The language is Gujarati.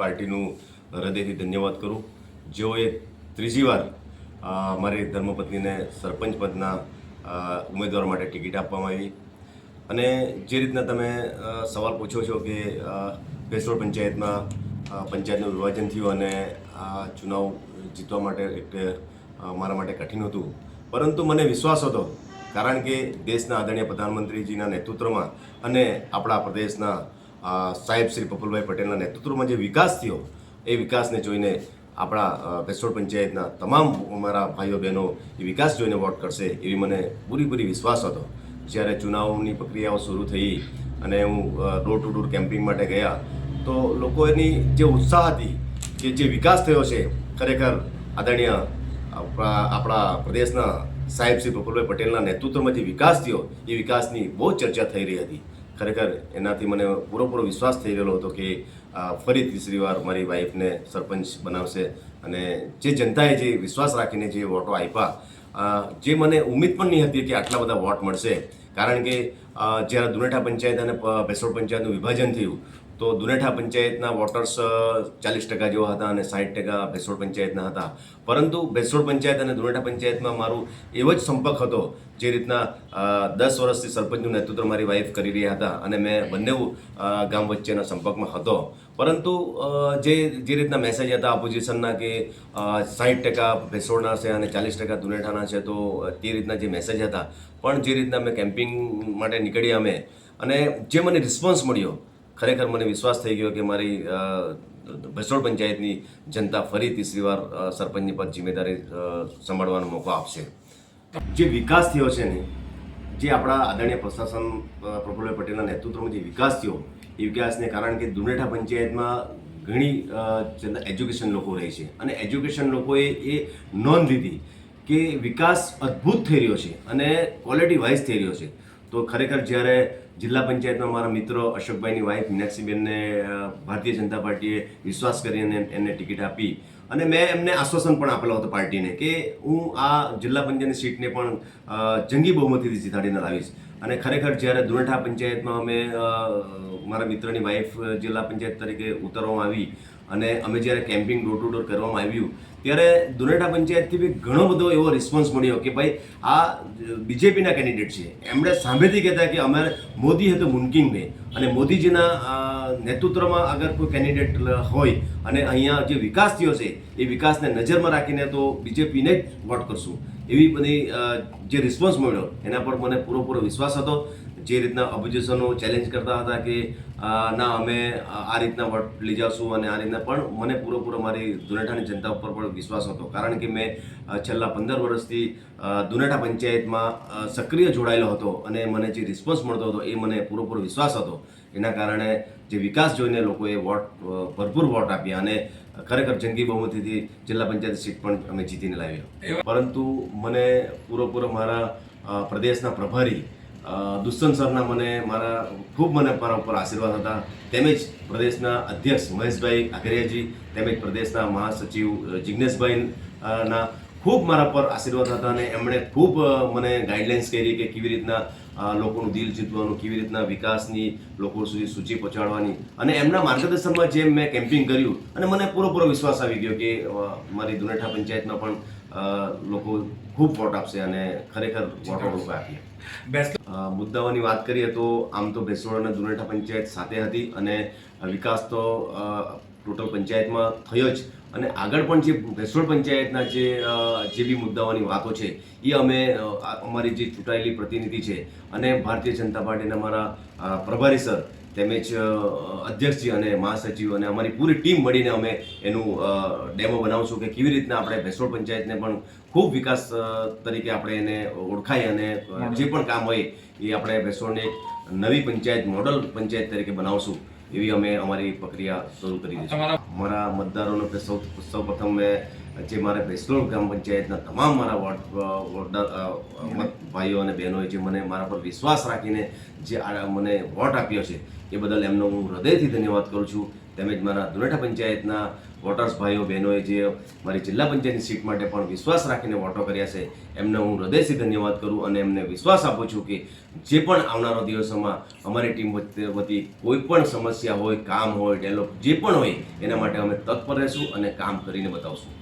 પાર્ટીનું હૃદયથી ધન્યવાદ કરું. જેઓએ ત્રીજી વાર મારી ધર્મપત્નીને સરપંચ પદના ઉમેદવાર માટે ટિકિટ આપવામાં આવી. અને જે રીતના તમે સવાલ પૂછો છો કે ભેસોળ પંચાયતમાં પંચાયતનું વિભાજન થયું અને આ ચુનાવ જીતવા માટે એક મારા માટે કઠિન હતું. પરંતુ મને વિશ્વાસ હતો, કારણ કે દેશના આદરણીય પ્રધાનમંત્રીજીના નેતૃત્વમાં અને આપણા પ્રદેશના સાહેબ શ્રી પપુલભાઈ પટેલના નેતૃત્વમાં જે વિકાસ થયો, એ વિકાસને જોઈને આપણા પેસોડ પંચાયતના તમામ અમારા ભાઈઓ બહેનો એ વિકાસ જોઈને વોટ કરશે એવી મને પૂરીપૂરી વિશ્વાસ હતો. જ્યારે ચુનાવની પ્રક્રિયાઓ શરૂ થઈ અને હું ડોર ટુ ડોર કેમ્પિંગ માટે ગયા, તો લોકોની જે ઉત્સાહ હતી કે જે વિકાસ થયો છે, ખરેખર આદરણીય આપણા પ્રદેશના સાહેબ શ્રી પ્રફુલભાઈ પટેલના નેતૃત્વમાં જે વિકાસ થયો, એ વિકાસની બહુ ચર્ચા થઈ રહી હતી. ખરેખર એનાથી મને પૂરેપૂરો વિશ્વાસ થઈ ગયેલો હતો કે ફરી ત્રીસરી વાર મારી વાઈફને સરપંચ બનાવશે અને જે જનતાએ જે વિશ્વાસ રાખીને જે વોટો આપ્યા જે મને ઉમ્મીદ પણ નહીં હતી કે આટલા બધા વોટ મળશે. કારણ કે જ્યારે દુનેઠા પંચાયત અને ભેસોડ પંચાયતનું વિભાજન થયું તો દુનેઠા પંચાયતના વોટર્સ ચાલીસ ટકા જેવા હતા અને સાઠ ટકા ભેસોડ પંચાયતના હતા. પરંતુ ભેસોડ પંચાયત અને દુનેઠા પંચાયતમાં મારું એવો જ સંપર્ક હતો જે રીતના દસ વર્ષથી સરપંચનું નેતૃત્વ મારી વાઈફ કરી રહ્યા હતા અને મેં બંને ગામ વચ્ચેના સંપર્કમાં હતો. પરંતુ જે જે રીતના મેસેજ હતા ઓપોઝિશનના કે સાઠ ટકા ભેસોડના છે અને ચાલીસ ટકા દુનેઠાના છે, તો તે રીતના જે મેસેજ હતા. પણ જે રીતના મેં કેમ્પિંગ માટે નીકળ્યા અમે અને જે મને રિસ્પોન્સ મળ્યો ખરેખર મને વિશ્વાસ થઈ ગયો કે મારી અ, પંચાયતની જનતા ફરી તીસરી વાર સરપંચની પદ જિમ્મેદારી સંભાળવાનો મોકો આપશે. જે વિકાસ થયો છે ને જે આપણા આદરણીય પ્રશાસન પ્રફુલ્લભાઈ પટેલના નેતૃત્વમાં જે વિકાસ થયો એ વિકાસને કારણ કે દુનેઠા પંચાયતમાં ઘણી એજ્યુકેશન લોકો રહે છે. અને એજ્યુકેશન લોકોએ એ નોંધ લીધી કે વિકાસ અદ્ભુત થઈ રહ્યો છે અને ક્વોલિટી વાઇઝ થઈ રહ્યો છે. તો ખરેખર જ્યારે જિલ્લા પંચાયતમાં મારા મિત્રો અશોકભાઈની વાઈફ મીનાક્ષીબેનને ભારતીય જનતા પાર્ટીએ વિશ્વાસ કરીને એમને ટિકિટ આપી. અને મેં એમને આશ્વાસન પણ આપેલો હતો પાર્ટીને કે હું આ જિલ્લા પંચાયતની સીટને પણ જંગી બહુમતીથી જીતાડીને લાવીશ. અને ખરેખર જ્યારે દુનેઠા પંચાયતમાં અમે મારા મિત્રની વાઈફ જિલ્લા પંચાયત તરીકે ઉતારવામાં આવી અને અમે જ્યારે કેમ્પિંગ ડોર ટુ ડોર કરવામાં આવ્યું, ત્યારે દુનેઠા પંચાયતથી બી ઘણો બધો એવો રિસ્પોન્સ મળ્યો કે ભાઈ, આ બીજેપીના કેન્ડિડેટ છે. એમણે સામેથી કહેતા કે અમારે મોદી હે તો મુમકિન અને મોદીજીના નેતૃત્વમાં અગર કોઈ કેન્ડિડેટ હોય અને અહીંયા જે વિકાસ થયો છે, એ વિકાસને નજરમાં રાખીને તો બીજેપીને જ વોટ કરશું. એવી બધી જે રિસ્પોન્સ મળ્યો, એના પર મને પૂરેપૂરો વિશ્વાસ હતો. જે રીતના ઓપોઝિશનો ચેલેન્જ કરતા હતા કે ના અમે આ રીતના વોટ લઈ જશું અને આ રીતના. પણ મને પૂરેપૂરો મારી દુનેઠાની જનતા ઉપર પણ વિશ્વાસ હતો. કારણ કે મેં છેલ્લા પંદર વર્ષથી દુનેઠા પંચાયતમાં સક્રિય જોડાયેલો હતો અને મને જે રિસ્પોન્સ મળતો હતો એ મને પૂરેપૂરો વિશ્વાસ હતો. એના કારણે જે વિકાસ જોઈને લોકોએ વોટ ભરપૂર વોટ આપ્યા અને ખરેખર જંગી બહુમતીથી જિલ્લા પંચાયત સીટ પણ અમે જીતીને લાવ્યા. પરંતુ મને પૂરેપૂરો મારા પ્રદેશના પ્રભારી દુષ્યંત સરના મને મારા ખૂબ મને મારા ઉપર આશીર્વાદ હતા. તેમજ પ્રદેશના અધ્યક્ષ મહેશભાઈ આઘરિયાજી, તેમજ પ્રદેશના મહાસચિવ જિજ્ઞેશભાઈ ના ખૂબ મારા પર આશીર્વાદ હતા અને એમણે ખૂબ મને ગાઈડલાઇન્સ કરી કે કેવી રીતના લોકોનું દિલ જીતવાનું કેવી રીતના વિકાસની લોકો સુધી સૂચિ પહોંચાડવાની. અને એમના માર્ગદર્શનમાં જેમ મેં કેમ્પિંગ કર્યું અને મને પૂરેપૂરો વિશ્વાસ આવી ગયો કે મારી દુનેઠા પંચાયતમાં પણ લોકો ખૂબ વોટ આપશે અને ખરેખર વોટો લોકો આપ્યા મુદ્દાઓની વાત કરીએ તો આમ તો ભેસોડ અને દુનેઠા પંચાયત સાથે હતી અને વિકાસ તો ટોટલ પંચાયતમાં થયો જ. અને આગળ પણ જે ભેસોડ પંચાયતના જે જે બી મુદ્દાઓની વાતો છે એ અમે અમારી જે ચૂંટાયેલી પ્રતિનિધિ છે અને ભારતીય જનતા પાર્ટીના મારા અ, પ્રભારી સર તેમજ અધ્યક્ષજી અને મહાસચિવ અને અમારી પૂરી ટીમ મળીને અમે એનું ડેમો બનાવશું કે કેવી રીતના આપણે ભેસોડ પંચાયતને પણ ખૂબ વિકાસ તરીકે આપણે એને ઓળખાય અને જે પણ કામ હોય એ આપણે ભેસોડને નવી પંચાયત મોડલ પંચાયત તરીકે બનાવશું એવી અમે અમારી પ્રક્રિયા શરૂ કરી દીધી છે મારા મતદારોનો સૌ સૌ પ્રથમ મેં જે મારા ભેસલોણ ગ્રામ પંચાયતના તમામ મારા વોર્ડ વોર્ડર ભાઈઓ અને બહેનોએ જે મને મારા પર વિશ્વાસ રાખીને જે મને વોટ આપ્યો છે, એ બદલ એમનો હું હૃદયથી ધન્યવાદ કરું છું. તેમજ મારા દુનેઠા પંચાયતના વોટર્સ ભાઈઓ, બહેનોએ જે મારી જિલ્લા પંચાયતની સીટ માટે પણ વિશ્વાસ રાખીને વોટો કર્યા છે, એમને હું હૃદયથી ધન્યવાદ કરું અને એમને વિશ્વાસ આપું છું કે જે પણ આવનારા દિવસોમાં અમારી ટીમ વતી કોઈ પણ સમસ્યા હોય, કામ હોય ડેવલપ જે પણ હોય, એના માટે અમે તત્પર રહેશું અને કામ કરીને બતાવશું.